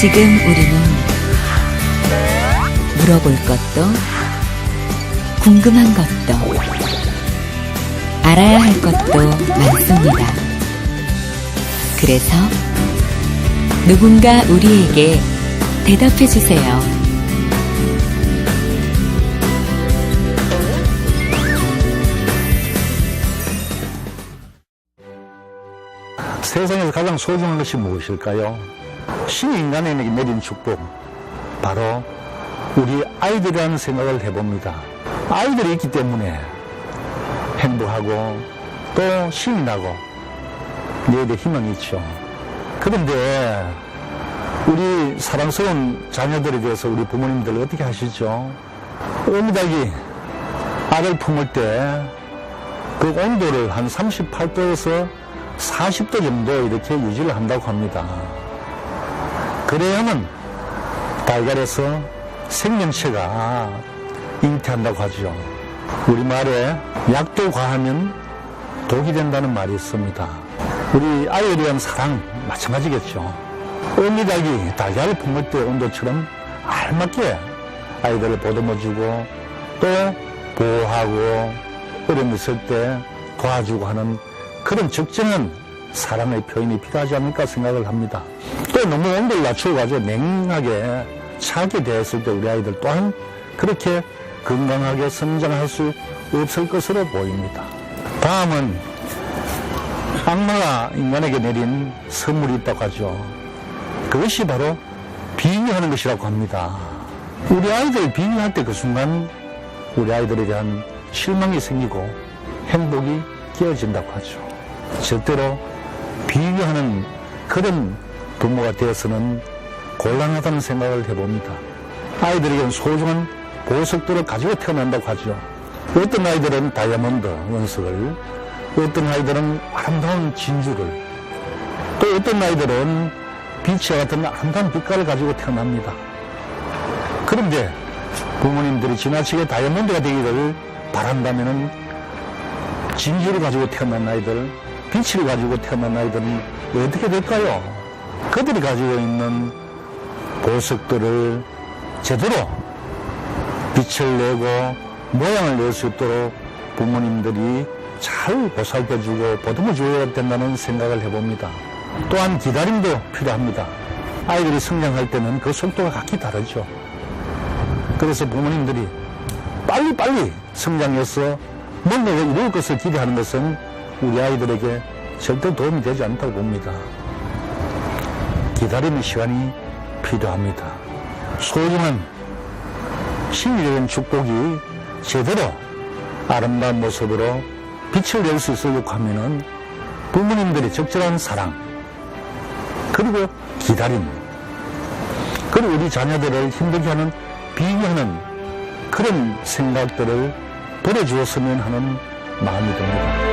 지금 우리는 물어볼 것도 궁금한 것도 알아야 할 것도 많습니다. 그래서 누군가 우리에게 대답해 주세요. 세상에서 가장 소중한 것이 무엇일까요? 신이 인간에게 내린 축복. 바로 우리 아이들이라는 생각을 해봅니다. 아이들이 있기 때문에 행복하고 또 신이 나고 내일의 희망이 있죠. 그런데 우리 사랑스러운 자녀들에 대해서 우리 부모님들 어떻게 하시죠? 어미닭이 알을 품을 때 그 온도를 한 38도에서 40도 정도 이렇게 유지를 한다고 합니다. 그래야만 달걀에서 생명체가 잉태한다고 하죠. 우리말에 약도 과하면 독이 된다는 말이 있습니다. 우리 아이에 대한 사랑 마찬가지겠죠. 어미 닭이 달걀을 품을 때 온도처럼 알맞게 아이들을 보듬어주고 또 보호하고 어려움 있을 때 도와주고 하는 그런 적정한 사랑의 표현이 필요하지 않을까 생각을 합니다. 또 너무 온도를 낮추어가지고 냉하게 차게 되었을 때 우리 아이들 또한 그렇게 건강하게 성장할 수 없을 것으로 보입니다. 다음은 악마가 인간에게 내린 선물이 있다고 하죠. 그것이 바로 비교하는 것이라고 합니다. 우리 아이들 비교할 때 그 순간 우리 아이들에 대한 실망이 생기고 행복이 깨어진다고 하죠. 절대로 비교하는 그런 부모가 되어서는 곤란하다는 생각을 해봅니다. 아이들에게는 소중한 보석들을 가지고 태어난다고 하죠. 어떤 아이들은 다이아몬드 원석을, 어떤 아이들은 아름다운 진주를, 또 어떤 아이들은 빛과 같은 아름다운 빛깔을 가지고 태어납니다. 그런데 부모님들이 지나치게 다이아몬드가 되기를 바란다면은 진주를 가지고 태어난 아이들, 빛을 가지고 태어난 아이들은 어떻게 될까요? 그들이 가지고 있는 보석들을 제대로 빛을 내고 모양을 낼 수 있도록 부모님들이 잘 보살펴주고 보듬어 줘야 된다는 생각을 해봅니다. 또한 기다림도 필요합니다. 아이들이 성장할 때는 그 속도가 각기 다르죠. 그래서 부모님들이 빨리빨리 성장해서 뭔가가 이룰 것을 기대하는 것은 우리 아이들에게 절대 도움이 되지 않다고 봅니다. 기다림의 시간이 필요합니다. 소중한 신이된 축복이 제대로 아름다운 모습으로 빛을 낼 수 있으려고 하면은 부모님들의 적절한 사랑, 그리고 기다림, 그리고 우리 자녀들을 힘들게 하는 비교하는 그런 생각들을 버려주었으면 하는 마음이 듭니다.